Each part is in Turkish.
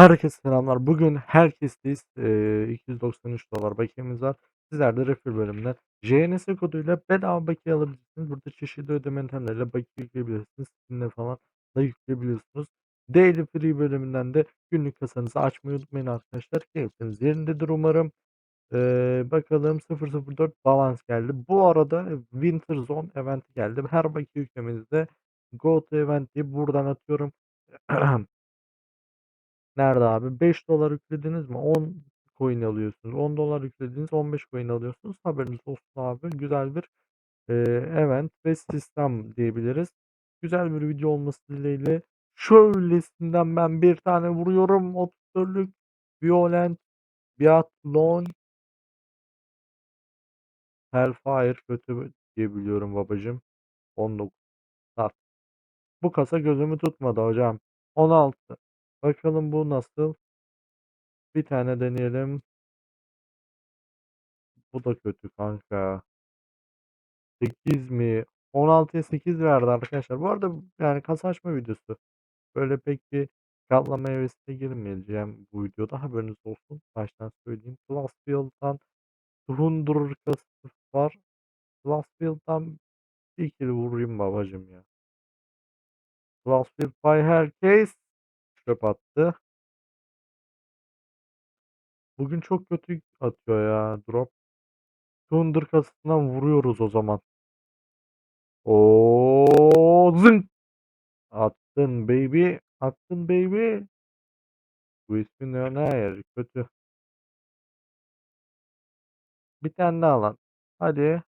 Herkese selamlar. Bugün herkesteyiz. Eee, $293 bakiyemiz var. Sizler de refill bölümünden JNS koduyla bedava bakiye alabilirsiniz. Burada çeşitli ödeme yöntemleriyle bakiye yükleyebilirsiniz. Steam'de falan da yükleyebiliyorsunuz. Daily Free bölümünden de günlük kasanızı açmayı unutmayın arkadaşlar. Keyfiniz yerindedir umarım. Eee, bakalım 004 balans geldi. Bu arada Winter Zone eventi geldi. Her bakiye yüklemenizde Go to Event diye buradan atıyorum. Nerede abi? $5 yüklediniz mi 10 coin alıyorsunuz. $10 yüklediniz 15 coin alıyorsunuz. Haberiniz olsun abi. Güzel bir, eee, event ve sistem diyebiliriz. Güzel bir video olması dileğiyle. Şöylesinden ben bir tane vuruyorum. 34'lük Violent Biathlon. Hellfire kötü diye biliyorum babacığım. 19 sat. Bu kasa gözümü tutmadı hocam. 16 Bakalım bu nasıl? Bir tane deneyelim. Bu da kötü kanka. 8 mi? 16'ya 8 verdi arkadaşlar. Bu arada yani kasa açma videosu. Böyle pek bir katlama hevesine girmeyeceğim bu videoda. Haberiniz olsun. Baştan söyleyeyim. Glassfield'dan Thunderer kasası var. Glassfield'dan bir ikili vurayım babacım ya. Glassfield by herkes çöp attı. Bugün çok kötü atıyor ya drop. Thunder kasasından vuruyoruz o zaman. O zınk. Attın baby. Attın baby. Bu ismin ne? Hayır. Kötü. Bir tane daha lan. Hadi.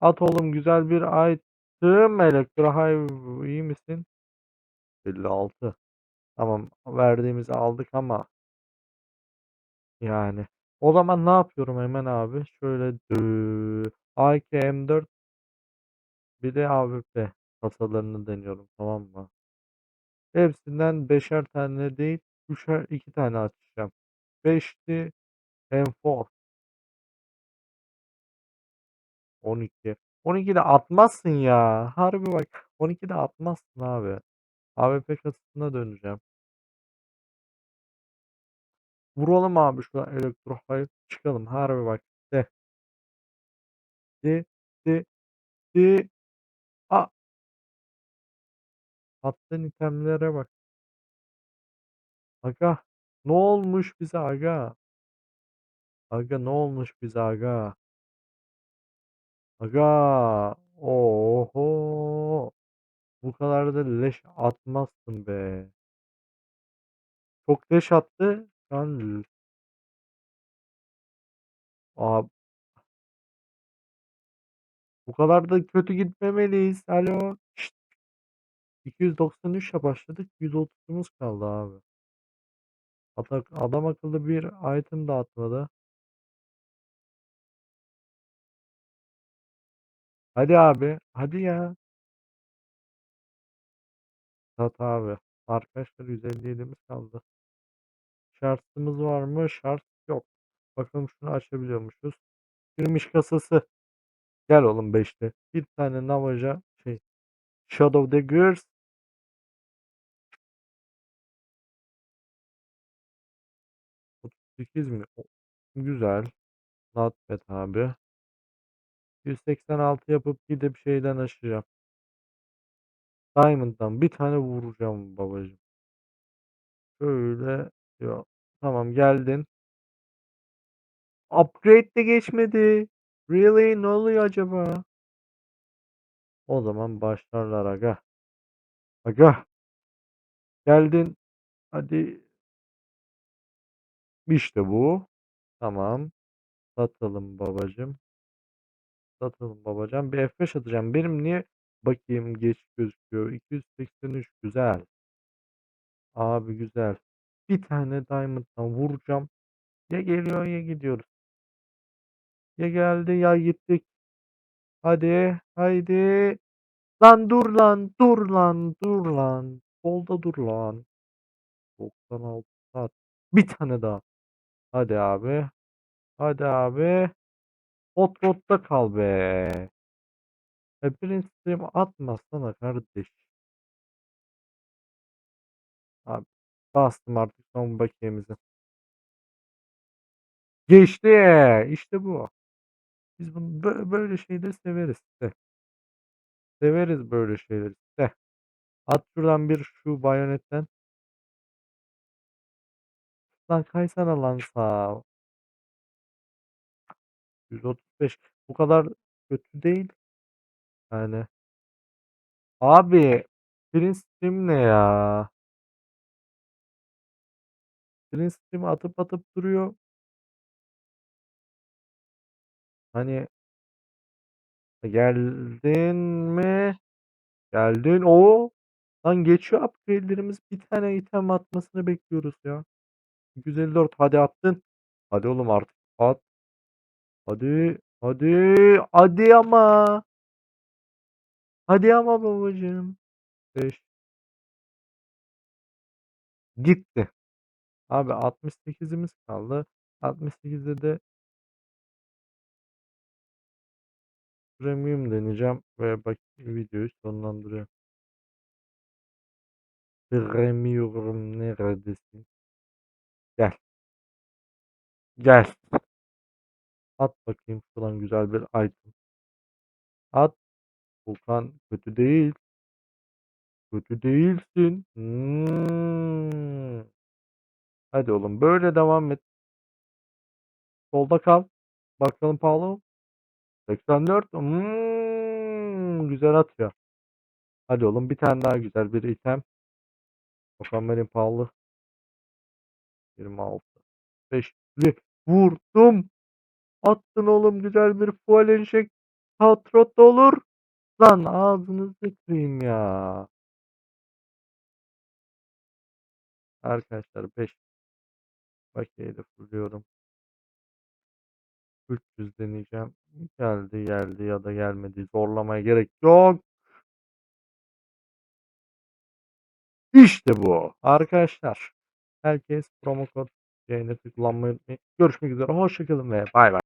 At oğlum güzel bir item. Elektro Hive iyi misin? 56. Tamam. Verdiğimizi aldık ama. Yani. O zaman ne yapıyorum hemen abi? Şöyle dö- AK M4 bir de AWP kasalarını deniyorum tamam mı? Hepsinden beşer tane değil, üçer iki tane açacağım. 5'ti M4. 12. 12'de atmazsın ya. Harbi bak. 12'de atmazsın abi. AWP kasasına döneceğim. Vuralım abi şu elektro hayır çıkalım. Harbi bak. De. De. De. De. A. Attığın itemlere bak. Aga. Ne olmuş bize aga? Aga ne olmuş bize aga? Aga. Oho. Bu kadar da leş atmazsın be. Çok leş attı. Şu an Aa, bu kadar da kötü gitmemeliyiz. Alo. Şşt. 293'e başladık. 130'umuz kaldı abi. Atak adam akıllı bir item de atmadı. Hadi abi. Hadi ya. Sat abi. Arkadaşlar 157'miz kaldı. Şartımız var mı? Şart yok. Bakalım şunu açabiliyormuşuz. Girmiş kasası. Gel oğlum 5'te. Bir tane Navaja şey Shadow Daggers 38 mi? Güzel. Not bad abi. 186 yapıp gidip şeyden aşacağım. Diamond'dan bir tane vuracağım babacığım. Şöyle yok. Tamam geldin. Upgrade de geçmedi. Really? Ne oluyor acaba? O zaman başlarlar aga. Aga. Geldin. Hadi. İşte bu. Tamam. Satalım babacığım. Satalım babacığım. Bir F5 atacağım. Benim niye bakayım geç gözüküyor. 283 güzel. Abi güzel. Bir tane Diamond'dan vuracağım. Ya geliyor ya gidiyoruz. Ya geldi ya gittik. Hadi. Haydi. Lan dur lan. Dur lan. Dur lan. Solda dur lan. 96 saat. Bir tane daha. Hadi abi. Hadi abi. Hot rodda kal be. E, Prince Stream atmazsana kardeş. Abi Bastım artık son bakiyemizi. Geçti. İşte bu. Biz bunu bö böyle şeyleri severiz işte. Severiz böyle şeyleri işte. At şuradan bir şu bayonetten. Lan kaysana lan sağa. 135 bu kadar kötü değil. Yani. Abi Prince Stream ne ya? Prince Stream atıp atıp duruyor. Hani Geldin mi? Geldin. O! Lan geçiyor upgrade'lerimiz. Bir tane item atmasını bekliyoruz ya. 254 hadi attın. Hadi oğlum artık at. Hadi. Hadi. Hadi ama. Hadi ama babacığım. 5. Gitti. Abi 68'imiz kaldı. 68'de de premium deneyeceğim ve bak videoyu sonlandırıyorum. Premium neredesin? Gel. Gel. At bakayım şuradan güzel bir item. At. Volkan kötü değil. Kötü değilsin. Hmm. Hadi oğlum böyle devam et. Solda kal. Bakalım pahalı. 84. Hmm. Güzel atıyor. Hadi oğlum bir tane daha güzel bir item. Benim pahalı. 26. 5'li. Vurdum. Attın oğlum güzel bir fuel enşek. Patrot olur. Lan ağzınızı kırayım ya. Arkadaşlar 5 bakiyeyle fırlıyorum. 300 deneyeceğim. Geldi geldi ya da gelmedi. Zorlamaya gerek yok. İşte bu. Arkadaşlar. Herkes promo kod yayını kullanmayı unutmayın. Görüşmek üzere. Hoşçakalın ve bay bay.